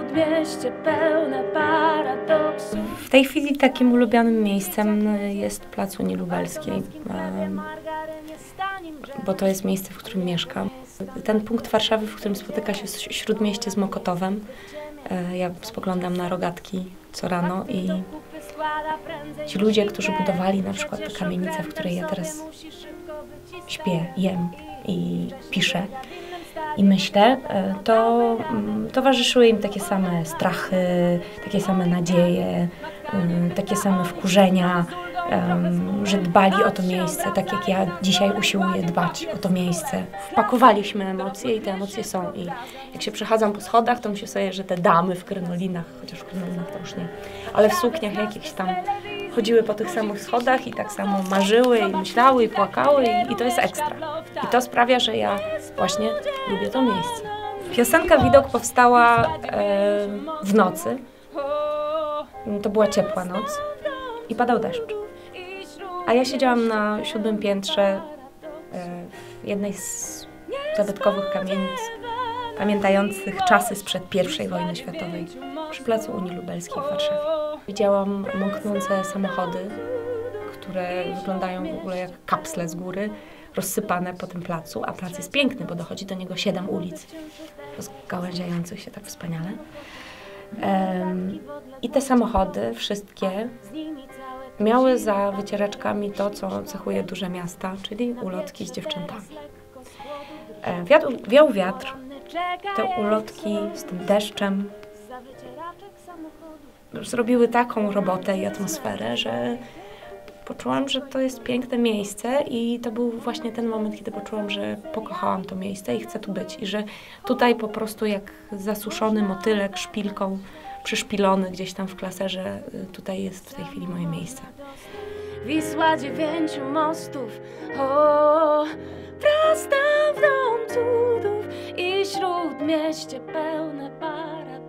Śródmieście pełne paradoksów. W tej chwili takim ulubionym miejscem jest Plac Unii Lubelskiej, bo to jest miejsce, w którym mieszkam. Ten punkt Warszawy, w którym spotyka się Śródmieście z Mokotowem. E, Ja spoglądam na rogatki co rano i ci ludzie, którzy budowali na przykład tę kamienicę, w której ja teraz śpię, jem i piszę i myślę, e, to mm, towarzyszyły im takie same strachy, takie same nadzieje, mm, takie same wkurzenia, że dbali o to miejsce, tak jak ja dzisiaj usiłuję dbać o to miejsce. Wpakowaliśmy emocje i te emocje są. I jak się przechadzam po schodach, to myślę sobie, że te damy w krynolinach, chociaż w krynolinach to już nie, ale w sukniach jakichś tam chodziły po tych samych schodach i tak samo marzyły i myślały i płakały i, i to jest ekstra. I to sprawia, że ja właśnie lubię to miejsce. Piosenka Widok powstała e, w nocy. To była ciepła noc i padał deszcz. A ja siedziałam na siódmym piętrze e, w jednej z zabytkowych kamienic pamiętających czasy sprzed I wojny światowej przy placu Unii Lubelskiej w Warszawie. Widziałam moknące samochody, które wyglądają w ogóle jak kapsle z góry, rozsypane po tym placu, a plac jest piękny, bo dochodzi do niego siedem ulic rozgałęziających się tak wspaniale. Em, I te samochody, wszystkie, miały za wycieraczkami to, co cechuje duże miasta, czyli ulotki z dziewczętami. Wiatr, wiał wiatr, te ulotki z tym deszczem zrobiły taką robotę i atmosferę, że poczułam, że to jest piękne miejsce i to był właśnie ten moment, kiedy poczułam, że pokochałam to miejsce i chcę tu być. I że tutaj po prostu jak zasuszony motylek szpilką przyszpilony gdzieś tam w klaserze, y, tutaj jest w tej chwili moje miejsce. Wisła dziewięciu mostów, o, prosta w dom cudów i śródmieście pełne par.